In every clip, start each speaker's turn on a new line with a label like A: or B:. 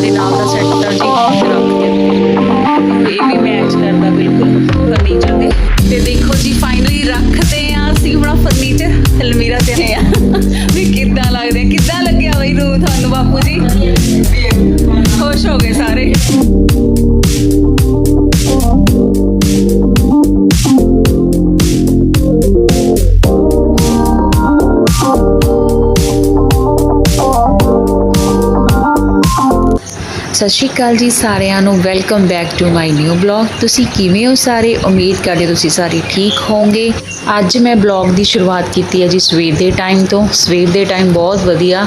A: ਦੇ ਨਾਲ ਦਾ ਸੈੱਟ ਜੀ ਰੱਖ ਦਿੱਤੇ ਇਹ ਵੀ ਮੈਚ ਕਰਦਾ ਬਿਲਕੁਲ ਫਰਨੀਚਰ ਦੇ। ਤੇ ਦੇਖੋ ਜੀ ਫਾਈਨਲੀ ਰੱਖ
B: ਸਤਿ ਸ਼੍ਰੀ ਅਕਾਲ ਜੀ ਸਾਰਿਆਂ ਨੂੰ। Welcome back to my new blog ਤੁਸੀਂ ਕਿਵੇਂ ਹੋ ਸਾਰੇ? ਉਮੀਦ ਕਰਦੇ ਤੁਸੀਂ ਸਾਰੇ ਠੀਕ ਹੋਵੋਗੇ। ਅੱਜ ਮੈਂ ਬਲੌਗ ਦੀ ਸ਼ੁਰੂਆਤ ਕੀਤੀ ਹੈ ਜੀ ਸਵੇਰ ਦੇ ਟਾਈਮ ਤੋਂ। ਸਵੇਰ ਦੇ ਟਾਈਮ ਬਹੁਤ ਵਧੀਆ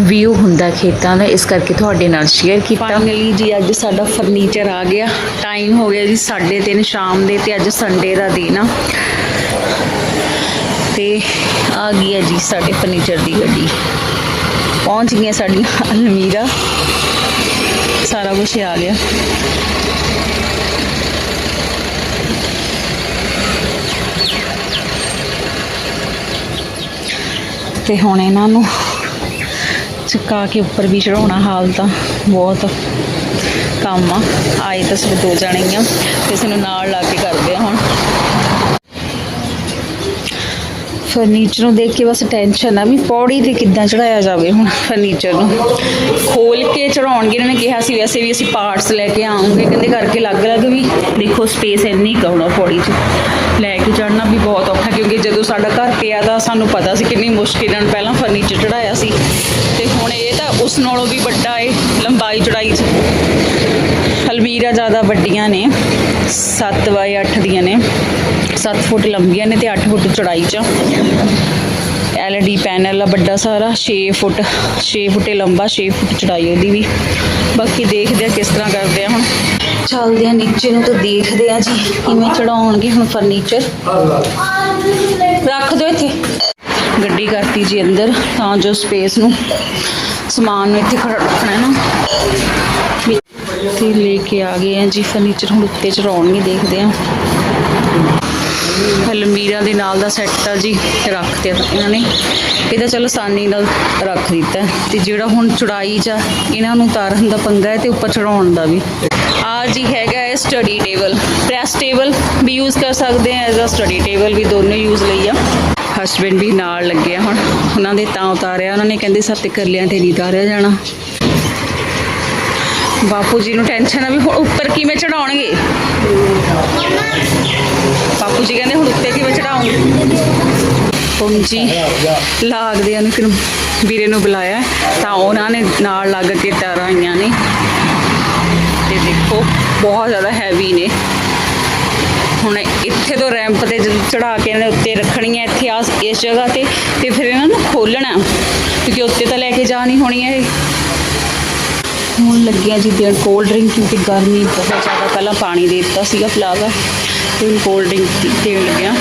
B: ਵਿਊ ਹੁੰਦਾ ਖੇਤਾਂ ਦਾ। ਇਸ ਕਰਕੇ ਤੁਹਾਡੇ ਨਾਲ ਸ਼ੇਅਰ ਕੀਤਾ।
A: ਫਾਈਨਲੀ ਜੀ ਅੱਜ ਸਾਡਾ ਫਰਨੀਚਰ ਆ ਗਿਆ। ਟਾਈਮ ਹੋ ਗਿਆ ਜੀ 3:30 ਸ਼ਾਮ ਦੇ ਤੇ ਅੱਜ ਸੰਡੇ ਦਾ ਦਿਨ ਆ। ਤੇ ਆ ਗਈ ਹੈ ਜੀ ਸਾਡੇ ਫਰਨੀਚਰ ਦੀ ਗੱਡੀ। ਪਹੁੰਚ ਗਈਆਂ ਸਾਡੀਆਂ ਅਲਮੀਰਾ। ਸਾਰਾ ਕੁਝ ਆ ਗਿਆ। ਤੇ ਹੁਣ ਇਹਨਾਂ ਨੂੰ ਚੁਕਾ ਕੇ ਉੱਪਰ ਵੀ ਚੜਾਉਣਾ ਹਾਲ ਤਾਂ ਬਹੁਤ ਕੰਮ ਆ। ਆਏ ਤਾਂ ਸਿਰਫ ਦੋ ਜਾਣੇ ਹੀ ਆ ਤੇ ਇਸ ਨੂੰ ਨਾਲ ਲਾ ਕੇ ਕਰਦੇ ਆ ਹੁਣ। ਫਰਨੀਚਰ ਨੂੰ ਦੇਖ ਕੇ ਬਸ ਟੈਨਸ਼ਨ ਆ ਵੀ ਪੌੜੀ ਤੇ ਕਿੱਦਾਂ ਚੜਾਇਆ ਜਾਵੇ ਹੁਣ ਫਰਨੀਚਰ ਨੂੰ। ਖੋਲ ਕੇ ਚੜਾਉਣਗੇ ਇਹਨਾਂ ਨੇ ਕਿਹਾ ਸੀ ਵੈਸੇ ਵੀ ਅਸੀਂ ਪਾਰਟਸ ਲੈ ਕੇ ਆਉਂਗੇ, ਕਹਿੰਦੇ ਕਰਕੇ ਅਲੱਗ ਅਲੱਗ ਵੀ। ਦੇਖੋ ਸਪੇਸ ਇੰਨੀ ਕਹਣਾ ਪੌੜੀ 'ਚ। ਲੈ ਕੇ ਚੜਨਾ ਵੀ ਬਹੁਤ ਔਖਾ, ਕਿਉਂਕਿ ਜਦੋਂ ਸਾਡਾ ਘਰ ਪਿਆ ਤਾਂ ਸਾਨੂੰ ਪਤਾ ਸੀ ਕਿੰਨੀ ਮੁਸ਼ਕਿਲ ਨਾਲ ਪਹਿਲਾਂ ਫਰਨੀਚਰ ਚੜਾਇਆ ਸੀ। ਉਸ ਨਾਲੋਂ ਵੀ ਵੱਡਾ ਏ, ਲੰਬਾਈ ਚੜਾਈ 'ਚ। ਅਲਮੀਰਾ ਜ਼ਿਆਦਾ ਵੱਡੀਆਂ ਨੇ 7 ਬਾਈ 8 ਦੀਆਂ ਨੇ। 7 ਫੁੱਟ ਲੰਬੀਆਂ ਨੇ ਤੇ 8 ਫੁੱਟ ਚੜਾਈ 'ਚ। ਐਲਡੀ ਪੈਨਲ ਆ ਵੱਡਾ ਸਾਰਾ 6 ਫੁੱਟ 6 ਫੁੱਟੇ ਲੰਬਾ 6 ਫੁੱਟ ਚੜਾਈ ਉਹਦੀ ਵੀ। ਬਾਕੀ ਦੇਖਦੇ ਆ ਕਿਸ ਤਰ੍ਹਾਂ ਕਰਦੇ ਆ ਹੁਣ। ਚੱਲਦੇ ਆ ਨੀਚੇ ਨੂੰ ਤਾਂ ਦੇਖਦੇ ਆ ਜੀ ਕਿਵੇਂ ਚੜਾਉਣਗੇ ਹੁਣ ਫਰਨੀਚਰ ਰੱਖ ਦਿਓ ਇੱਥੇ। ਗੱਡੀ ਕਰਤੀ ਜੀ ਅੰਦਰ, ਤਾਂ ਜੋ ਸਪੇਸ ਨੂੰ, ਸਮਾਨ ਨੂੰ ਇੱਥੇ ਖੜਾ ਰੱਖਣਾ ਹੈ ਨਾ। ਵੀ ਤੇ ਲੈ ਕੇ ਆ ਗਏ ਆ ਜੀ ਫਰਨੀਚਰ ਹੁਣ ਉੱਤੇ ਚੜਾਉਣਗੇ ਦੇਖਦੇ ਆ। ਅਲਮੀਰਾ ਦੇ ਨਾਲ ਦਾ ਸੈੱਟ ਆ ਜੀ, ਰੱਖ ਤੇ ਇਹਨਾਂ ਨੇ। ਇਹਦਾ ਚਲੋ ਆਸਾਨੀ ਨਾਲ ਰੱਖ ਦਿੱਤਾ। ਤੇ ਜਿਹੜਾ ਹੁਣ ਚੜਾਈ ਚ ਇਹਨਾਂ ਨੂੰ ਉਤਾਰਨ ਦਾ ਪੰਗਾ ਹੈ ਤੇ ਉੱਪਰ ਚੜਾਉਣ ਦਾ ਵੀ। ਆ ਜੀ ਹੈਗਾ ਹੈ ਸਟੱਡੀ ਟੇਬਲ ਪ੍ਰੈਸ ਟੇਬਲ ਵੀ ਯੂਜ਼ ਕਰ ਸਕਦੇ ਆ ਐਜ਼ ਅ ਸਟੱਡੀ ਟੇਬਲ ਵੀ ਦੋਨੋਂ ਯੂਜ਼ ਲਈ ਆ। ਹਸਬੈਂਡ ਵੀ ਨਾਲ ਲੱਗੇ ਹੁਣ। ਉਹਨਾਂ ਦੇ ਤਾਂ ਉਤਾਰਿਆ, ਉਹਨਾਂ ਨੇ ਕਹਿੰਦੇ ਸੱਤ ਕਰਲਿਆਂ ਤੇ ਨਹੀਂ ਉਤਾਰਿਆ ਜਾਣਾ। ਬਾਪੂ ਜੀ ਨੂੰ ਟੈਨਸ਼ਨ ਆ ਵੀ ਹੁਣ ਉੱਪਰ ਕਿਵੇਂ ਚੜਾਉਣਗੇ? ਬਾਪੂ ਜੀ ਕਹਿੰਦੇ ਹੁਣ ਉੱਤੇ ਕਿਵੇਂ ਚੜਾਉਂਗੇ ਹੁਣ ਲਾਗਦੇ ਨੂੰ ਕਿ ਵੀਰੇ ਨੂੰ ਬੁਲਾਇਆ। ਤਾਂ ਉਹਨਾਂ ਨੇ ਨਾਲ ਲੱਗ ਕੇ ਤਾਰਾਂ ਨੇ। ਤੇ ਦੇਖੋ, ਬਹੁਤ ਜ਼ਿਆਦਾ ਹੈਵੀ ਨੇ। ਹੁਣ ਉੱਥੇ ਤੋਂ ਰੈਂਪ ਤੇ ਚੜਾ ਕੇ ਇਹਨਾਂ ਨੇ ਉੱਤੇ ਹੈ ਇੱਥੇ ਆ ਇਸ ਜਗ੍ਹਾ ਤੇ ਤੇ ਫਿਰ ਇਹਨਾਂ ਨੂੰ ਖੋਲਣਾ ਕਿਉਂਕਿ ਉੱਤੇ ਤਾਂ ਲੈ ਕੇ ਜਾ ਨਹੀਂ ਹੋਣੀ ਹੈ ਹੁਣ ਲੱਗਿਆ ਜੀ ਦੇਣ ਕੋਲਡ ਡਰਿੰਕ ਕਿਉਂਕਿ ਗਰਮੀ ਬਹੁਤ ਜ਼ਿਆਦਾ ਪਹਿਲਾਂ ਪਾਣੀ ਦੇ ਦਿੱਤਾ ਸੀਗਾ ਫਲਾਵਾ। ਤੇ ਹੁਣ ਕੋਲਡ ਡਰਿੰਕ ਦੇਣ ਲੱਗਿਆ।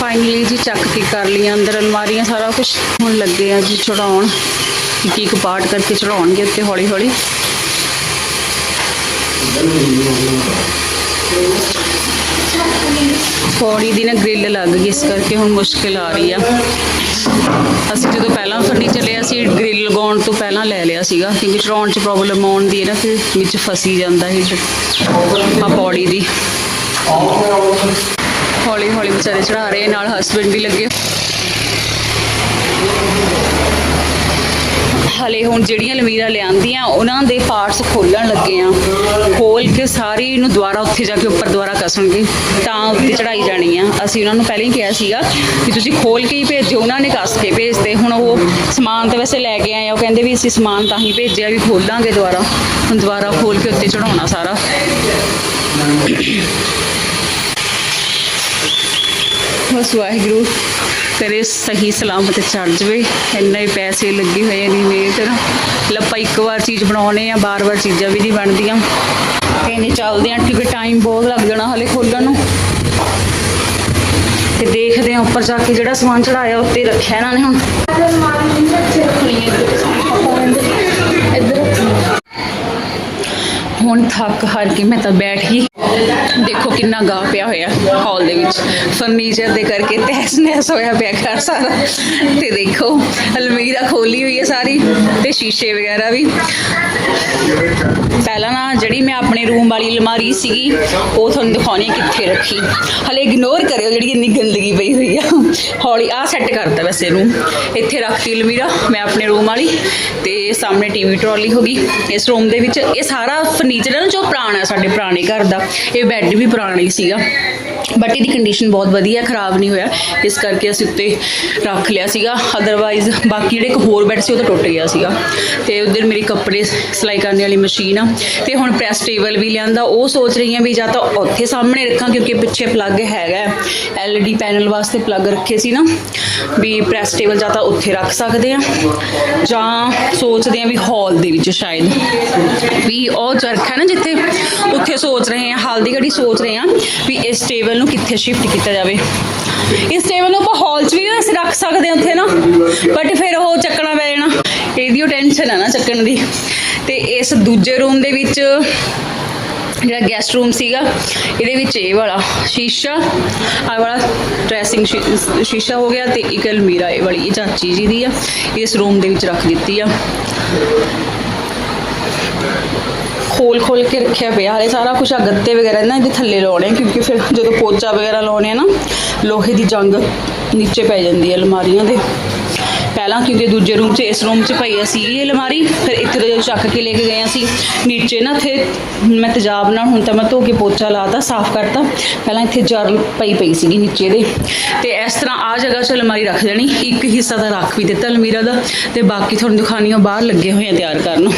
A: ਫਾਈਨਲੀ ਜੀ ਚੱਕ ਕੇ ਕਰ ਲਈ ਅੰਦਰ ਅਲਮਾਰੀਆਂ ਸਾਰਾ ਕੁਝ ਹੁਣ ਲੱਗੇ ਆ ਜੀ ਚੜਾਉਣ ਇੱਕ ਇੱਕ ਪਾਰਟ ਕਰਕੇ ਚੜਾਉਣਗੇ ਉੱਤੇ ਹੌਲੀ ਹੌਲੀ ਪੌੜੀ ਦੀ ਨਾ ਗ੍ਰਿਲ ਲੱਗ ਗਈ, ਇਸ ਕਰਕੇ ਹੁਣ ਮੁਸ਼ਕਿਲ ਆ ਰਹੀ ਆ। ਅਸੀਂ ਜਦੋਂ ਪਹਿਲਾਂ ਫੜੀ ਲਿਆ ਸੀ ਗ੍ਰਿਲ ਲਗਾਉਣ ਤੋਂ ਪਹਿਲਾਂ ਲੈ ਲਿਆ ਸੀਗਾ, ਕਿਉਂਕਿ ਚੜਾਉਣ 'ਚ ਪ੍ਰੋਬਲਮ ਆਉਣ ਦੀ ਹੈ ਨਾ, ਫਿਰ ਵਿੱਚ ਫਸੀ ਜਾਂਦਾ ਇਹ ਆ ਪੌੜੀ ਦੀ। ਹੌਲੀ ਹੌਲੀ ਵਿਚਾਰੇ ਚੜਾ ਰਹੇ, ਨਾਲ ਹਸਬੰਡ ਵੀ ਲੱਗੇ। ਹਲੇ ਹੁਣ ਜਿਹੜੀਆਂ ਲਮੀਰਾ ਲਿਆਂਦੀਆਂ, ਉਹਨਾਂ ਦੇ ਪਾਰਟਸ ਖੋਲਣ ਲੱਗੇ ਆ। ਖੋਲ ਕੇ ਸਾਰੀ ਨੂੰ ਦੁਬਾਰਾ ਉੱਥੇ ਜਾ ਕੇ ਉੱਪਰ ਦੁਬਾਰਾ ਕਸਣਗੇ, ਤਾਂ ਉੱਤੇ ਚੜਾਈ ਜਾਣੀ ਆ। ਅਸੀਂ ਉਹਨਾਂ ਨੂੰ ਪਹਿਲਾਂ ਹੀ ਕਿਹਾ ਸੀਗਾ ਕਿ ਤੁਸੀਂ ਖੋਲ ਕੇ ਹੀ ਭੇਜੋ, ਉਹਨਾਂ ਨੇ ਕਸ ਕੇ ਭੇਜਤੇ। ਹੁਣ ਉਹ ਸਮਾਨ ਤਾਂ ਵੈਸੇ ਲੈ ਕੇ ਆਏ ਆ, ਉਹ ਕਹਿੰਦੇ ਵੀ ਅਸੀਂ ਸਮਾਨ ਤਾਂ ਹੀ ਭੇਜਿਆ ਵੀ ਖੋਲਾਂਗੇ ਦੁਬਾਰਾ। ਹੁਣ ਦੁਬਾਰਾ ਖੋਲ ਕੇ ਉੱਤੇ ਚੜਾਉਣਾ ਸਾਰਾ। ਬਸ ਵਾਹਿਗੁਰੂ। ਕਰੇ ਸਹੀ ਸਲਾਮਤ ਚੜ ਜਵੇ। ਇੰਨੇ ਹੀ ਪੈਸੇ ਲੱਗੇ ਹੋਏ ਨੇ ਮੇਰੇ ਲੱਪਾ ਇੱਕ ਵਾਰ ਚੀਜ਼ ਬਣਾਉਣੇ ਆ ਬਾਰ-ਬਾਰ ਚੀਜ਼ਾਂ ਵੀ ਨਹੀਂ ਬਣਦੀਆਂ। ਕਹਿੰਦੇ ਚੱਲਦੇ ਆ ਕਿਉਂਕਿ ਟਾਈਮ ਬਹੁਤ ਲੱਗ ਜਾਣਾ ਹਲੇ ਖੋਲਣ ਨੂੰ। ਤੇ ਦੇਖਦੇ ਆ ਉੱਪਰ ਜਾ ਕੇ ਜਿਹੜਾ ਸਮਾਨ ਚੜਾਇਆ, ਉੱਤੇ ਰੱਖਿਆ ਇਹਨਾਂ ਨੇ ਹੁਣ। ਹੁਣ ਥੱਕ ਹਾਰ ਕੇ ਮੈਂ ਤਾਂ ਬੈਠ ਗਈ। ਦੇਖੋ ਕਿੰਨਾ ਗਾਹ ਪਿਆ ਹੋਇਆ ਹਾਲ ਦੇ ਵਿੱਚ। ਫਰਨੀਚਰ ਦੇ ਕਰਕੇ ਤਹਿਸ ਨਹਿਸ ਹੋਇਆ ਪਿਆ ਘਰ ਸਾਰਾ। ਤੇ ਦੇਖੋ, ਅਲਮੀਰਾ ਖੋਲੀ ਹੋਈ ਹੈ ਸਾਰੀ ਤੇ ਸ਼ੀਸ਼ੇ ਵਗੈਰਾ ਵੀ। ਪਹਿਲਾਂ ਨਾ ਜਿਹੜੀ ਮੈਂ ਆਪਣੇ ਰੂਮ ਵਾਲੀ ਅਲਮਾਰੀ ਸੀਗੀ, ਉਹ ਤੁਹਾਨੂੰ ਦਿਖਾਉਣੀ ਕਿੱਥੇ ਰੱਖੀ। ਹਲੇ ਇਗਨੋਰ ਕਰਿਓ ਜਿਹੜੀ ਇੰਨੀ ਗੰਦਗੀ ਪਈ ਹੋਈ ਆ। ਹੌਲੀ ਆ ਸੈੱਟ ਕਰਤਾ ਵੈਸੇ ਰੂਮ ਇੱਥੇ ਰੱਖਤੀ ਅਲਮੀਰਾ, ਮੈਂ ਆਪਣੇ ਰੂਮ ਵਾਲੀ ਤੇ ਸਾਹਮਣੇ ਟੀਵੀ ਟਰਾਲੀ ਹੋ ਗਈ। ਇਸ ਰੂਮ ਦੇ ਵਿੱਚ ਇਹ ਸਾਰਾ ਫਰਨੀਚਰ ਹੈ ਨਾ ਜੋ ਪੁਰਾਣਾ ਸਾਡੇ ਪੁਰਾਣੇ ਘਰ ਦਾ ਇਹ ਬੈੱਡ ਵੀ ਪੁਰਾਣਾ ਹੀ ਸੀਗਾ ਬਟ ਇਹਦੀ ਕੰਡੀਸ਼ਨ ਬਹੁਤ ਵਧੀਆ, ਖਰਾਬ ਨਹੀਂ ਹੋਇਆ। ਇਸ ਕਰਕੇ ਅਸੀਂ ਉੱਤੇ ਰੱਖ ਲਿਆ ਸੀਗਾ। ਅਦਰਵਾਈਜ਼ ਬਾਕੀ ਜਿਹੜੇ ਇੱਕ ਹੋਰ ਬੈੱਡ ਸੀ, ਉਹ ਤਾਂ ਟੁੱਟ ਗਿਆ ਸੀਗਾ। ਤੇ ਉਧਰ ਮੇਰੀ ਕੱਪੜੇ ਸਿਲਾਈ ਕਰਨ ਵਾਲੀ ਮਸ਼ੀਨ ਆ। ਤੇ ਹੁਣ ਪ੍ਰੈਸ ਟੇਬਲ ਵੀ ਲਿਆਂਦਾ। ਉਹ ਸੋਚ ਰਹੀ ਹਾਂ ਵੀ ਜਾਂ ਤਾਂ ਉੱਥੇ ਸਾਹਮਣੇ ਰੱਖਾਂ, ਕਿਉਂਕਿ ਪਿੱਛੇ ਪਲੱਗ ਹੈਗਾ ਐਲਈਡੀ ਪੈਨਲ ਵਾਸਤੇ ਪਲੱਗ ਰੱਖੇ ਸੀ ਨਾ। ਵੀ ਪ੍ਰੈਸ ਟੇਬਲ ਜਾਂ ਤਾਂ ਉੱਥੇ ਰੱਖ ਸਕਦੇ ਆ ਜਾਂ ਸੋਚਦੇ ਆ ਵੀ ਹਾਲ ਦੇ ਵਿੱਚ ਸ਼ਾਇਦ। ਵੀ ਉਹ ਚਰਖਾ ਨਾ ਜਿੱਥੇ ਉੱਥੇ ਸੋਚ ਰਹੇ ਆ ਹਾਲ ਦੀ ਘੜੀ ਸੋਚ ਰਹੇ ਆ ਵੀ ਇਸ ਟੇਬਲ ਨੂੰ ਕਿੱਥੇ ਸ਼ਿਫਟ ਕੀਤਾ ਜਾਵੇ। ਇਸ ਟੇਬਲ ਨੂੰ ਆਪਾਂ ਹਾਲ 'ਚ ਵੀ ਅਸੀਂ ਰੱਖ ਸਕਦੇ ਹਾਂ ਉੱਥੇ ਨਾ ਬਟ ਫਿਰ ਉਹ ਚੱਕਣਾ ਪੈ ਜਾਣਾ। ਇਹਦੀ ਉਹ ਟੈਨਸ਼ਨ ਆ ਨਾ ਚੱਕਣ ਦੀ। ਤੇ ਇਸ ਦੂਜੇ ਰੂਮ ਦੇ ਵਿੱਚ ਜਿਹੜਾ ਗੈਸਟ ਰੂਮ ਸੀਗਾ, ਇਹਦੇ ਵਿੱਚ ਇਹ ਵਾਲਾ ਸ਼ੀਸ਼ਾ ਆ ਵਾਲਾ ਡਰੈਸਿੰਗ ਸ਼ੀਸ਼ਾ ਹੋ ਗਿਆ ਤੇ ਇੱਕ ਅਲਮੀਰਾ ਇਹ ਵਾਲੀ ਇਹ ਚਾਚੀ ਜੀ ਦੀ ਆ, ਇਸ ਰੂਮ ਦੇ ਵਿੱਚ ਰੱਖ ਦਿੱਤੀ ਆ। ਖੋਲ ਖੋਲ ਕੇ ਰੱਖਿਆ ਪਿਆ। ਹਲੇ ਸਾਰਾ ਕੁਝ ਆ ਗੱਤੇ ਵਗੈਰਾ ਨਾ ਇਹਦੇ ਥੱਲੇ ਲਾਉਣੇ ਆ, ਕਿਉਂਕਿ ਫਿਰ ਜਦੋਂ ਪੋਚਾ ਵਗੈਰਾ ਲਾਉਣੇ ਆ ਨਾ ਲੋਹੇ ਦੀ ਜੰਗ ਨੀਚੇ ਪੈ ਜਾਂਦੀ ਹੈ ਅਲਮਾਰੀਆਂ ਦੇ। ਪਹਿਲਾਂ ਕਿਉਂਕਿ ਦੂਜੇ ਰੂਮ 'ਚ ਇਸ ਰੂਮ 'ਚ ਪਈ ਸੀ ਇਹ ਅਲਮਾਰੀ ਫਿਰ ਇੱਥੇ ਜਦੋਂ ਚੱਕ ਕੇ ਲੈ ਕੇ ਗਏ ਸੀ ਨੀਚੇ ਨਾ ਇੱਥੇ ਮੈਂ ਤੇਜ਼ਾਬ ਨਾਲ ਹੁਣ ਤਾਂ ਮੈਂ ਧੋ ਕੇ ਪੋਚਾ ਲਾਤਾ ਸਾਫ਼ ਕਰਤਾ। ਪਹਿਲਾਂ ਇੱਥੇ ਜਰ ਪਈ ਪਈ ਸੀਗੀ ਨੀਚੇ ਦੇ। ਤੇ ਇਸ ਤਰ੍ਹਾਂ ਆ ਜਗ੍ਹਾ 'ਚ ਅਲਮਾਰੀ ਰੱਖ ਦੇਣੀ ਇੱਕ ਹਿੱਸਾ ਤਾਂ ਰੱਖ ਵੀ ਦਿੱਤਾ ਅਲਮੀਰਾ ਦਾ ਤੇ ਬਾਕੀ ਤੁਹਾਨੂੰ ਦਿਖਾਣੀ ਉਹ ਬਾਹਰ ਲੱਗੇ ਹੋਏ ਆ ਤਿਆਰ ਕਰਨ।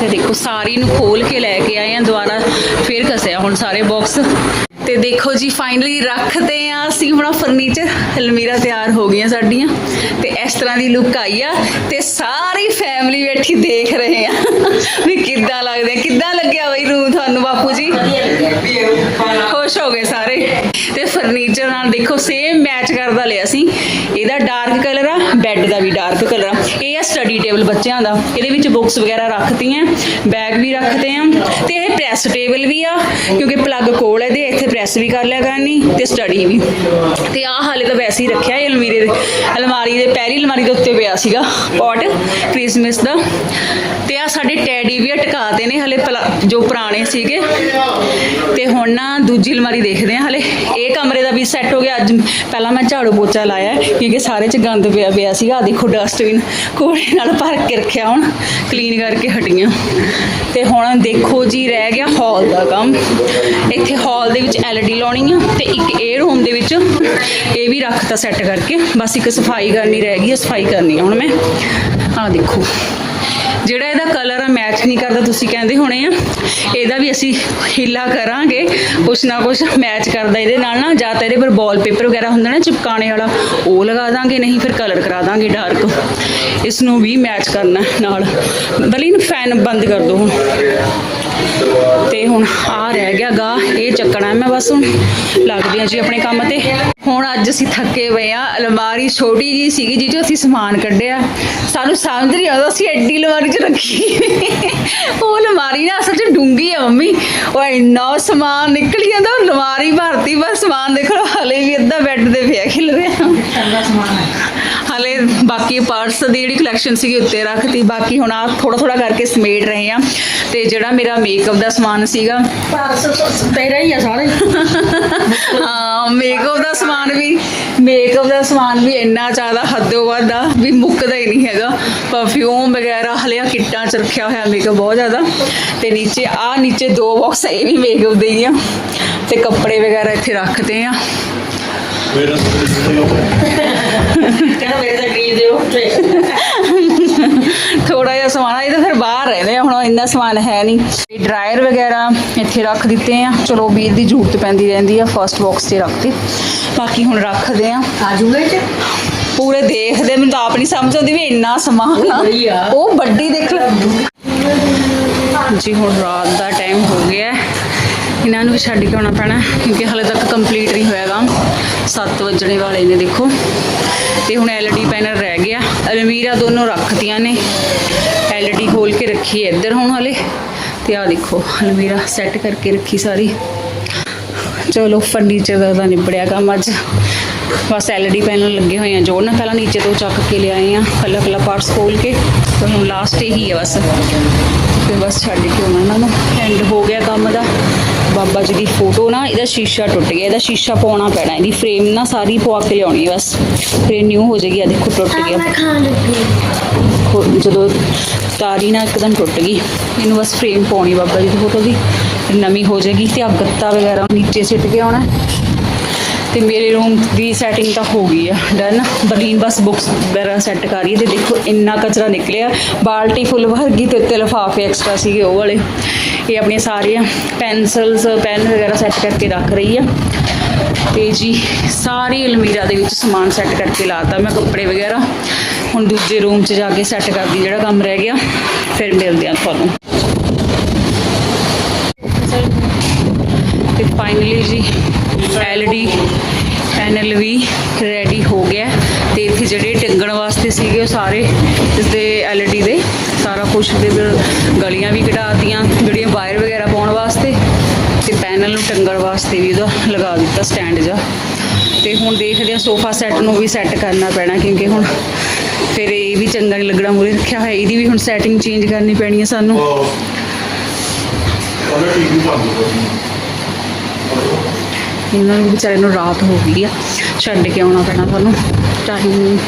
A: ਤੇ ਦੇਖੋ ਸਾਰੀ ਨੂੰ ਖੋਲ ਕੇ ਲੈ ਕੇ ਆਏ ਆ, ਦੁਬਾਰਾ ਫੇਰ ਕਸਿਆ ਹੁਣ ਸਾਰੇ ਬਾਕਸ ਤੇ ਦੇਖੋ ਜੀ ਫਾਈਨਲੀ ਰੱਖਦੇ ਆ ਅਸੀਂ ਹੁਣ ਫਰਨੀਚਰ ਅਲਮੀਰਾ ਤਿਆਰ ਹੋ ਗਈਆਂ ਸਾਡੀਆਂ। ਤੇ ਇਸ ਤਰ੍ਹਾਂ ਦੀ ਲੁੱਕ ਆਈ ਆ ਤੇ ਸਾਰੀ ਫੈਮਿਲੀ ਬੈਠੀ ਦੇਖ ਰਹੇ ਆ। ਵੀ ਕਿੱਦਾਂ ਲੱਗਦੇ ਕਿੱਦਾਂ ਲੱਗਿਆ ਬਈ ਰੂਮ ਤੁਹਾਨੂੰ ਬਾਪੂ ਜੀ? ਖੁਸ਼ ਹੋ ਗਏ ਸਾਰੇ। ਤੇ ਫਰਨੀਚਰ ਨਾਲ ਦੇਖੋ ਸੇਮ ਮੈਚ ਕਰਦਾ ਲਿਆ ਸੀ। ਇਹਦਾ ਡਾਰਕ ਕਲਰ ਆ ਬੈੱਡ ਦਾ ਵੀ ਡਾਰਕ ਕਲਰ ਆ। ਇਹ ਆ ਸਟੱਡੀ ਟੇਬਲ ਬੱਚਿਆਂ ਦਾ। ਇਹਦੇ ਵਿੱਚ ਬੁੱਕਸ ਵਗੈਰਾ ਰੱਖਤੀਆਂ ਬੈਗ ਵੀ ਰੱਖਦੇ ਆ, ਤੇ ਇਹ ਪ੍ਰੈਸ ਟੇਬਲ ਵੀ ਆ, ਕਿਉਂਕਿ ਪਲੱਗ ਕੋਲ ਹੈ ਤੇ ਇੱਥੇ ਪ੍ਰੈਸ ਵੀ ਕਰ ਲਿਆ ਕਰਨੀ, ਤੇ ਸਟੱਡੀ ਵੀ। ਤੇ ਆ ਹਾਲੇ ਤਾਂ ਵੈਸੇ ਹੀ ਰੱਖਿਆ ਇਹ ਅਲਮੀਰੇ ਦੇ। ਅਲਮਾਰੀ ਦੇ ਪਹਿਲੀ ਅਲਮਾਰੀ ਦੇ ਉੱਤੇ ਪਿਆ ਸੀਗਾ ਪੌਟ ਕ੍ਰਿਸਮਸ ਦਾ। ਤੇ ਆ ਸਾਡੇ ਟੈਡੀ ਵੀ ਟਿਕਾਤੇ ਨੇ ਹਲੇ ਪਲਾ- ਜੋ ਪੁਰਾਣੇ ਸੀਗੇ। ਤੇ ਹੁਣ ਨਾ ਦੂਜੀ ਅਲਮਾਰੀ ਦੇਖਦੇ ਆ ਹਲੇ। ਇਹ ਕਮਰੇ ਦਾ ਵੀ ਸੈੱਟ ਹੋ ਗਿਆ। ਅੱਜ ਪਹਿਲਾਂ ਮੈਂ ਝਾੜੂ ਪੋਚਾ ਲਾਇਆ ਕਿਉਂਕਿ ਸਾਰੇ ਚ ਗੰਦ ਪਿਆ ਪਿਆ ਸੀਗਾ। ਆ ਦੇਖੋ ਡਸਟਬਿਨ ਕੋੜੇ ਨਾਲ ਭਰ ਕੇ ਰੱਖਿਆ ਹੁਣ ਕਲੀਨ ਕਰਕੇ ਹਟੀਆਂ। ਤੇ ਹੁਣ ਦੇਖੋ ਜੀ, ਰਹਿ ਗਿਆ ਹਾਲ ਦਾ ਕੰਮ। ਇੱਥੇ ਹਾਲ ਦੇ ਵਿੱਚ ਐਲਈਡੀ ਲਾਉਣੀ ਆ ਤੇ ਇੱਕ ਇਹ ਰੂਮ ਦੇ ਵਿੱਚ ਇਹ ਵੀ ਰੱਖਤਾ ਸੈੱਟ ਕਰਕੇ। ਬਸ ਇੱਕ ਸਫ਼ਾਈ ਕਰਨੀ ਰਹਿ ਗਈ ਹੈ ਸਫ਼ਾਈ ਕਰਨੀ ਆ ਹੁਣ ਮੈਂ। ਆ ਦੇਖੋ। ਜਿਹੜਾ ਇਹਦਾ ਕਲਰ ਆ ਮੈਚ ਨਹੀਂ ਕਰਦਾ, ਤੁਸੀਂ ਕਹਿੰਦੇ ਹੋਣੇ ਆ। ਇਹਦਾ ਵੀ ਅਸੀਂ ਹੀਲਾ ਕਰਾਂਗੇ। ਕੁਛ ਨਾ ਕੁਛ ਮੈਚ ਕਰਦਾ ਇਹਦੇ ਨਾਲ ਨਾ। ਜਾਂ ਤਾਂ ਇਹਦੇ ਪਰ ਵਾਲ ਪੇਪਰ ਵਗੈਰਾ ਹੁੰਦਾ ਨਾ ਚਿਪਕਾਣੇ ਵਾਲਾ, ਉਹ ਲਗਾ ਦਾਂਗੇ, ਨਹੀਂ ਫਿਰ ਕਲਰ ਕਰਾ ਦਾਂਗੇ ਡਾਰਕ ਇਸ ਨੂੰ ਵੀ ਮੈਚ ਕਰਨਾ ਨਾਲ। ਬਲੀਨ ਫੈਨ ਬੰਦ ਕਰ ਦੋ ਹੁਣ। ਤੇ ਹੁਣ ਆ ਰਹਿ ਗਿਆ ਗਾ, ਇਹ ਚੱਕਣਾ ਮੈਂ ਬਸ ਹੁਣ। ਲੱਗਦੀ ਹਾਂ ਜੀ ਆਪਣੇ ਕੰਮ ਤੇ। ਹੁਣ ਅੱਜ ਅਸੀਂ ਥੱਕੇ ਪਏ ਆ ਅਲਮਾਰੀ ਛੋਟੀ ਜੀ ਸੀਗੀ ਜੀ ਅਸੀਂ ਸਮਾਨ ਕੱਢਿਆ। ਸਾਨੂੰ ਸਮਝ ਨਹੀਂ ਆਉਂਦਾ ਅਸੀਂ ਐਡੀ ਅਲਮਾਰੀ 'ਚ ਰੱਖੀ। ਉਹ ਅਲਮਾਰੀ ਨਾ ਅਸਲ 'ਚ ਡੂੰਗੀ ਆ ਮੰਮੀ। ਉਹ ਇੰਨਾ ਸਮਾਨ ਨਿਕਲ ਜਾਂਦਾ, ਉਹ ਅਲਮਾਰੀ ਭਰਤੀ, ਬਸ ਸਮਾਨ ਦੇਖ ਲਓ ਹਲੇ ਵੀ ਅੱਧਾ ਬੈੱਡ ਤੇ ਪਿਆ, ਖਿਲ ਰਿਹਾ। ਹਲੇ ਬਾਕੀ ਪਰਸ ਦੀ ਜਿਹੜੀ ਕਲੈਕਸ਼ਨ ਸੀਗੀ ਉੱਤੇ ਰੱਖਤੀ। ਬਾਕੀ ਹੁਣ ਆ ਥੋੜਾ ਥੋੜਾ ਕਰਕੇ ਸਮੇਟ ਰਹੇ ਆ ਤੇ ਜਿਹੜਾ ਮੇਰਾ ਮੇਕਅਪ ਦਾ ਸਮਾਨ ਸੀਗਾ।
C: ਤੇਰਾ ਹੀ ਆ ਸਾਰੇ।
A: ਹਾਂ ਮੇਕਅਪ ਦਾ ਸਮਾਨ ਵੀ ਮੇਕਅਪ ਦਾ ਸਮਾਨ ਵੀ ਇੰਨਾ ਜ਼ਿਆਦਾ ਹੱਦੋਂ ਵੱਧ ਆ ਵੀ ਮੁੱਕਦਾ ਹੀ ਨਹੀਂ ਹੈਗਾ। ਪਰਫਿਊਮ ਵਗੈਰਾ ਹਲੇ ਆ ਕਿੱਟਾਂ ਚ ਰੱਖਿਆ ਹੋਇਆ ਮੇਕਅਪ ਬਹੁਤ ਜ਼ਿਆਦਾ। ਤੇ ਨੀਚੇ ਆ ਨੀਚੇ ਦੋ ਬਾਕਸ ਇਹ ਵੀ ਮੇਕਅਪ ਦੇ ਹੀ ਆ। ਤੇ ਕੱਪੜੇ ਵਗੈਰਾ ਇੱਥੇ ਰੱਖਦੇ ਆ।
C: ਕਹਿੰਦਾ ਮੇਰੇ ਤਾਂ ਗਰੀਬ ਦੇ ਉੱਤੇ
A: ਥੋੜਾ ਜਿਹਾ ਸਮਾਨ ਆ ਇਹ ਤਾਂ ਫਿਰ ਬਾਹਰ ਰਹਿੰਦੇ ਆ ਹੁਣ ਇੰਨਾ ਸਮਾਨ ਹੈ ਨਹੀਂ। ਡਰਾਇਰ ਵਗੈਰਾ ਇੱਥੇ ਰੱਖ ਦਿੱਤੇ ਆ। ਚਲੋ ਵੀਰ ਦੀ ਜ਼ਰੂਰਤ ਪੈਂਦੀ ਰਹਿੰਦੀ ਆ ਫਰਸਟ ਬਾਕਸ 'ਤੇ ਰੱਖਤੇ ਬਾਕੀ ਹੁਣ ਰੱਖਦੇ ਆ।
C: ਆਜੂਗੇ ਚ?
A: ਪੂਰੇ ਦੇਖਦੇ ਮੈਨੂੰ ਤਾਂ ਆਪ ਨਹੀਂ ਸਮਝ ਆਉਂਦੀ ਵੀ ਇੰਨਾ ਸਮਾਨ ਆ।
C: ਆ।
A: ਉਹ ਵੱਡੀ ਦੇਖ ਜੀ ਹੁਣ ਰਾਤ ਦਾ ਟਾਈਮ ਹੋ ਗਿਆ। ਇਹਨਾਂ ਨੂੰ ਵੀ ਛੱਡ ਕੇ ਆਉਣਾ ਪੈਣਾ ਕਿਉਂਕਿ ਹਲੇ ਤੱਕ ਕੰਪਲੀਟ ਨਹੀਂ ਹੋਇਆਗਾ 7 ਵਜਣੇ ਵਾਲੇ ਨੇ, ਦੇਖੋ। ਤੇ ਹੁਣ ਐਲਡੀ ਪੈਨਲ ਰਹਿ ਗਿਆ। ਅਲਮੀਰਾ ਦੋਨੋਂ ਰੱਖਤੀਆਂ ਨੇ। ਐਲਡੀ ਖੋਲ ਕੇ ਰੱਖੀ ਹੈ ਇੱਧਰ ਹੁਣ ਹਲੇ। ਤੇ ਆ ਦੇਖੋ, ਅਲਮੀਰਾ ਸੈੱਟ ਕਰਕੇ ਰੱਖੀ ਸਾਰੀ। ਚਲੋ ਫਰਨੀਚਰ ਦਾ ਤਾਂ ਨਿਬੜਿਆ ਕੰਮ ਅੱਜ। ਬਸ ਐਲਡੀ ਪੈਨਲ ਲੱਗੇ ਹੋਏ ਆ। ਜੋੜਨ ਪਹਿਲਾਂ ਨੀਚੇ ਤੋਂ ਚੱਕ ਕੇ ਲਿਆਏ ਆ, ਕੱਲਾ ਕੱਲਾ ਪਾਰਟਸ ਖੋਲ ਕੇ। ਤੇ ਹੁਣ ਲਾਸਟ ਇਹੀ ਹੈ ਬਸ। ਤੇ ਬਸ ਛੱਡ ਕੇ ਆਉਣਾ ਇਹਨਾਂ ਨੂੰ। ਐਂਡ ਹੋ ਗਿਆ ਕੰਮ ਦਾ। ਬਾਬਾ ਜੀ ਦੀ ਫੋਟੋ ਨਾ ਇਹਦਾ ਸ਼ੀਸ਼ਾ ਟੁੱਟ ਗਿਆ ਇਹਦਾ ਸ਼ੀਸ਼ਾ ਪਾਉਣਾ ਪੈਣਾ ਇਹਦੀ ਫਰੇਮ ਨਾ ਸਾਰੀ ਪਵਾ ਕੇ ਲਿਆਉਣੀ ਹੈ ਬਸ। ਫਿਰ ਨਿਊ ਹੋ ਜਾਏਗੀ ਆ ਦੇਖੋ ਟੁੱਟ ਗਿਆ। ਜਦੋਂ ਤਾਰੀ ਨਾ ਇੱਕਦਮ ਟੁੱਟ ਗਈ ਇਹਨੂੰ ਬਸ ਫਰੇਮ ਪਾਉਣੀ ਬਾਬਾ ਜੀ ਦੀ ਫੋਟੋ ਦੀ ਨਵੀਂ ਹੋ ਜਾਏਗੀ ਤੇ ਆ ਗੱਤਾ ਵਗੈਰਾ ਨੀਚੇ ਸਿੱਟ ਕੇ ਆਉਣਾ। ਤੇ ਮੇਰੇ ਰੂਮ ਦੀ ਸੈਟਿੰਗ ਤਾਂ ਹੋ ਗਈ ਆ ਡਨ ਬਰਲੀਨ ਬਸ ਬੁੱਕਸ ਵਗੈਰਾ ਸੈੱਟ ਕਰ ਰਹੀ ਹੈ ਤੇ ਦੇਖੋ ਇੰਨਾ ਕਚਰਾ ਨਿਕਲਿਆ। ਬਾਲਟੀ ਫੁੱਲ ਭਰ ਗਈ ਤੇ ਉੱਤੇ ਲਿਫਾਫੇ ਐਕਸਟਰਾ ਸੀਗੇ ਉਹ ਵਾਲੇ। ਇਹ ਆਪਣੀਆਂ ਸਾਰੀਆਂ ਪੈਨਸਲਸ ਪੈਨ ਵਗੈਰਾ ਸੈੱਟ ਕਰਕੇ ਰੱਖ ਰਹੀ ਆ। ਤੇ ਜੀ, ਸਾਰੀ ਅਲਮੀਰਾ ਦੇ ਵਿੱਚ ਸਮਾਨ ਸੈੱਟ ਕਰਕੇ ਲਾਤਾ ਮੈਂ ਕੱਪੜੇ ਵਗੈਰਾ। ਹੁਣ ਦੂਜੇ ਰੂਮ 'ਚ ਜਾ ਕੇ ਸੈੱਟ ਕਰਦੀ ਜਿਹੜਾ ਕੰਮ ਰਹਿ ਗਿਆ, ਫਿਰ ਮਿਲਦੇ ਆ ਤੁਹਾਨੂੰ। ਤੇ ਫਾਈਨਲੀ ਜੀ ਐਲਡੀ ਪੈਨਲ ਵੀ ਰੈਡੀ ਹੋ ਗਿਆ ਤੇ ਇੱਥੇ ਜਿਹੜੇ ਟੰਗਣ ਵਾਸਤੇ ਸੀਗੇ ਉਹ ਸਾਰੇ ਇਸ ਦੇ ਐਲਡੀ ਦੇ ਸਾਰਾ ਕੁਝ ਦੇ ਗਲੀਆਂ ਵੀ ਕਢਾਤੀਆਂ ਜਿਹੜੀਆਂ ਵਾਇਰ ਵਗੈਰਾ ਪਾਉਣ ਵਾਸਤੇ ਤੇ ਪੈਨਲ ਨੂੰ ਟੰਗਣ ਵਾਸਤੇ ਵੀ ਉਹਦਾ ਲਗਾ ਦਿੱਤਾ ਸਟੈਂਡ ਜਾ ਤੇ ਹੁਣ ਦੇਖਦੇ ਆ ਸੋਫਾ ਸੈੱਟ ਨੂੰ ਵੀ ਸੈੱਟ ਕਰਨਾ ਪੈਣਾ ਕਿਉਂਕਿ ਹੁਣ ਫਿਰ ਇਹ ਵੀ ਚੰਗਾ ਨਹੀਂ ਲੱਗਣਾ ਮੂਰੇ ਰੱਖਿਆ ਹੋਇਆ, ਇਹਦੀ ਵੀ ਹੁਣ ਸੈਟਿੰਗ ਚੇਂਜ ਕਰਨੀ ਪੈਣੀ ਹੈ ਸਾਨੂੰ।
D: ਉਹਨੇ ਟੀਵੀ ਬੰਦ ਕਰ
A: ਇਹਨਾਂ ਨੂੰ ਵਿਚਾਰੇ ਨੂੰ ਰਾਤ ਹੋ ਗਈ ਆ ਛੱਡ ਕੇ ਆਉਣਾ ਪੈਣਾ ਤੁਹਾਨੂੰ। ਟਾਈਮ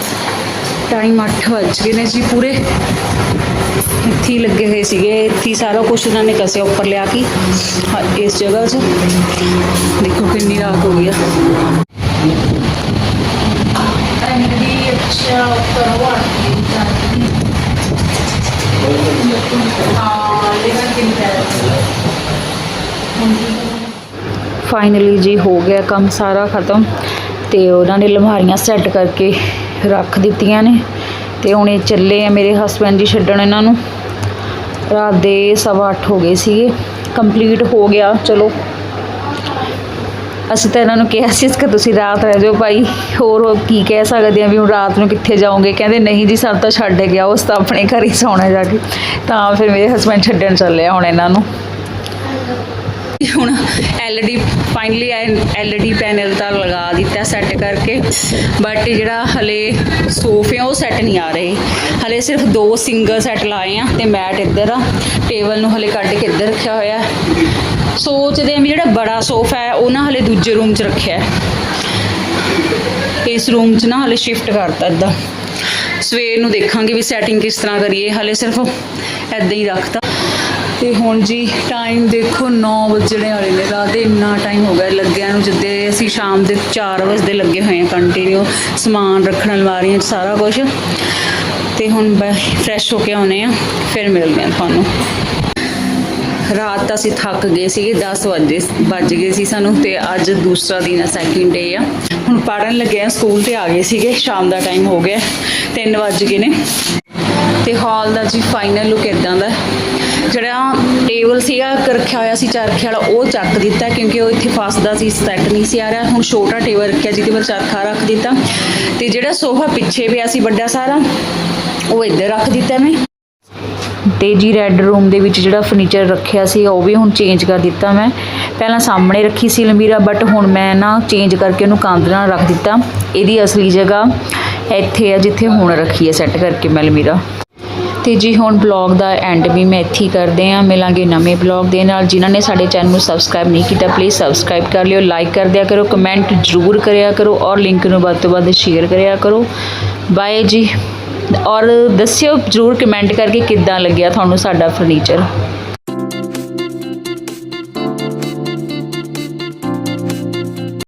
A: ਟਾਈਮ 8 ਵੱਜ ਗਏ ਨੇ ਜੀ ਪੂਰੇ। ਇੱਥੇ ਹੀ ਲੱਗੇ ਹੋਏ ਸੀਗੇ ਇੱਥੇ ਹੀ ਸਾਰਾ ਕੁਝ ਉਹਨਾਂ ਨੇ ਕਸਿਆ ਉੱਪਰ ਲਿਆ ਕੇ। ਹਾਂ, ਇਸ ਜਗ੍ਹਾ 'ਚ। ਦੇਖੋ ਕਿੰਨੀ ਰਾਤ ਹੋ ਗਈ ਆ। ਫਾਈਨਲੀ ਜੀ ਹੋ ਗਿਆ ਕੰਮ ਸਾਰਾ ਖਤਮ ਤੇ ਉਹਨਾਂ ਨੇ ਲਮਹਾਰੀਆਂ ਸੈੱਟ ਕਰਕੇ ਰੱਖ ਦਿੱਤੀਆਂ ਨੇ ਤੇ ਹੁਣ ਇਹ ਚੱਲੇ ਆ ਮੇਰੇ ਹਸਬੰਡ ਜੀ ਛੱਡਣ ਇਹਨਾਂ ਨੂੰ। ਰਾਤ ਦੇ ਸਵਾ ਅੱਠ ਹੋ ਗਏ ਸੀਗੇ। ਕੰਪਲੀਟ ਹੋ ਗਿਆ, ਚਲੋ। ਅਸੀਂ ਤਾਂ ਇਹਨਾਂ ਨੂੰ ਕਿਹਾ ਸੀ ਕਿ ਤੁਸੀਂ ਰਾਤ ਰਹਿ ਜਾਓ ਭਾਈ। ਹੋਰ ਹੋਰ ਕੀ ਕਹਿ ਸਕਦੇ ਆ ਵੀ ਹੁਣ ਰਾਤ ਨੂੰ ਕਿੱਥੇ ਜਾਓਗੇ? ਕਹਿੰਦੇ ਨਹੀਂ ਜੀ ਸਾਨੂੰ ਤਾਂ ਛੱਡ ਗਿਆ ਉਸ ਤਾਂ ਆਪਣੇ ਘਰ ਹੀ ਸੌਣਾ ਜਾ ਕੇ। ਤਾਂ ਫਿਰ ਮੇਰੇ ਹਸਬੰਡ ਛੱਡਣ ਚੱਲੇ ਆ ਹੁਣ ਇਹਨਾਂ ਨੂੰ। ਹੁਣ ਐਲਡੀ ਫਾਈਨਲੀ ਐਲਡੀ ਪੈਨਲ ਤਾਂ ਲਗਾ ਦਿੱਤਾ ਸੈੱਟ ਕਰਕੇ। ਬਟ ਜਿਹੜਾ ਹਲੇ ਸੋਫੇ ਉਹ ਸੈੱਟ ਨਹੀਂ ਆ ਰਹੇ। ਹਲੇ ਸਿਰਫ ਦੋ ਸਿੰਗਲ ਸੈੱਟ ਲਾਏ ਆ ਤੇ ਮੈਟ ਇੱਧਰ ਆ। ਟੇਬਲ ਨੂੰ ਹਲੇ ਕੱਢ ਕੇ ਇੱਧਰ ਰੱਖਿਆ ਹੋਇਆ। ਸੋਚਦੇ ਆ ਵੀ ਜਿਹੜਾ ਬੜਾ ਸੋਫਾ ਹੈ ਉਹ ਨਾ ਹਲੇ ਦੂਜੇ ਰੂਮ 'ਚ ਰੱਖਿਆ। ਹੈ। ਇਸ ਰੂਮ 'ਚ ਨਾ ਹਲੇ ਸ਼ਿਫਟ ਕਰਤਾ ਇੱਦਾਂ। ਸਵੇਰ ਨੂੰ ਦੇਖਾਂਗੇ ਵੀ ਸੈਟਿੰਗ ਕਿਸ ਤਰ੍ਹਾਂ ਕਰੀਏ। ਹਲੇ ਸਿਰਫ ਐਦਾਂ ਹੀ ਰੱਖਤਾ। ਤੇ ਹੁਣ ਜੀ ਟਾਈਮ ਦੇਖੋ 9 ਵਜਣੇ ਵਾਲੇ ਨੇ, ਰਾਤ ਇੰਨਾ ਟਾਈਮ ਹੋ ਗਿਆ ਲੱਗਿਆ ਨੂੰ, ਜਿੱਦੇ ਅਸੀਂ ਸ਼ਾਮ ਦੇ 4 ਵਜੇ ਦੇ ਲੱਗੇ ਹੋਏ ਆ ਕੰਟੀਨਿਊ ਸਮਾਨ ਰੱਖਣ ਅਲਮਾਰੀਆਂ 'ਚ ਸਾਰਾ ਕੁਝ ਤੇ ਹੁਣ ਫਰੈਸ਼ ਹੋ ਕੇ ਆਉਨੇ ਆ, ਫਿਰ ਮਿਲਦੇ ਆ ਤੁਹਾਨੂੰ। ਰਾਤ ਤਾਂ ਅਸੀਂ ਥੱਕ ਗਏ ਸੀਗੇ 10 ਵਜੇ ਵੱਜ ਗਏ ਸੀ ਸਾਨੂੰ ਤੇ ਅੱਜ ਦੂਸਰਾ ਦਿਨ ਆ ਸੈਕਿੰਡ ਡੇ ਆ। ਹੁਣ ਪੜਨ ਲੱਗੇ ਆ ਸਕੂਲ ਤੇ ਆ ਗਏ ਸੀਗੇ, ਸ਼ਾਮ ਦਾ ਟਾਈਮ ਹੋ ਗਿਆ 3 ਵੱਜ ਗਏ ਨੇ। ਤੇ ਹਾਲ ਦਾ ਜੀ ਫਾਈਨਲ ਲੁੱਕ ਇਦਾਂ ਦਾ ਜਿਹੜਾ ਟੇਬਲ ਸੀਗਾ ਰੱਖਿਆ ਹੋਇਆ ਸੀ ਚਰਖੇ ਵਾਲਾ, ਉਹ ਚੱਕ ਦਿੱਤਾ ਕਿਉਂਕਿ ਉਹ ਇੱਥੇ ਫਸਦਾ ਸੀ ਸੈੱਟ ਨਹੀਂ ਸੀ ਆ ਰਿਹਾ। ਹੁਣ ਛੋਟਾ ਟੇਬਲ ਰੱਖਿਆ ਜਿਹਦੇ ਪਰ ਚਰਖਾ ਰੱਖ ਦਿੱਤਾ। ਤੇ ਜਿਹੜਾ ਸੋਫਾ ਪਿੱਛੇ ਪਿਆ ਸੀ, ਵੱਡਾ ਸਾਰਾ, ਉਹ ਇੱਧਰ ਰੱਖ ਦਿੱਤਾ ਮੈਂ। ਤੇ ਜੀ ਰੈੱਡ ਰੂਮ ਦੇ ਵਿੱਚ ਜਿਹੜਾ ਫਰਨੀਚਰ ਰੱਖਿਆ ਸੀ, ਉਹ ਵੀ ਹੁਣ ਚੇਂਜ ਕਰ ਦਿੱਤਾ ਮੈਂ। ਪਹਿਲਾਂ ਸਾਹਮਣੇ ਰੱਖੀ ਸੀ ਲੰਬੀਰਾ ਬਟ ਹੁਣ ਮੈਂ ਨਾ ਚੇਂਜ ਕਰਕੇ ਉਹਨੂੰ ਕੰਧ ਨਾਲ ਰੱਖ ਦਿੱਤਾ। ਇਹਦੀ ਅਸਲੀ ਜਗ੍ਹਾ ਇੱਥੇ ਆ, ਜਿੱਥੇ ਹੁਣ ਰੱਖੀ ਹੈ ਸੈੱਟ ਕਰਕੇ ਮੈਂ ਲੰਬੀਰਾ। ਤੇ ਜੀ ਹੁਣ ਬਲੌਗ ਦਾ ਐਂਡ ਵੀ ਮੈਂ ਇੱਥੇ ਹੀ ਕਰਦੇ ਆ ਮਿਲਾਂਗੇ ਨਵੇਂ ਬਲੌਗ ਦੇ ਨਾਲ। ਜਿਨ੍ਹਾਂ ਨੇ ਸਾਡੇ ਚੈਨਲ ਨੂੰ ਸਬਸਕ੍ਰਾਈਬ ਨਹੀਂ ਕੀਤਾ ਪਲੀਜ਼ ਸਬਸਕ੍ਰਾਈਬ ਕਰ ਲਿਓ ਲਾਈਕ ਕਰ ਦਿਆ ਕਰੋ ਕਮੈਂਟ ਜ਼ਰੂਰ ਕਰਿਆ ਕਰੋ ਔਰ ਲਿੰਕ ਨੂੰ ਵੱਧ ਤੋਂ ਵੱਧ ਸ਼ੇਅਰ ਕਰਿਆ ਕਰੋ। ਬਾਏ ਜੀ। ਔਰ ਦੱਸਿਓ ਜ਼ਰੂਰ ਕਮੈਂਟ ਕਰਕੇ ਕਿੱਦਾਂ ਲੱਗਿਆ ਤੁਹਾਨੂੰ ਸਾਡਾ ਫਰਨੀਚਰ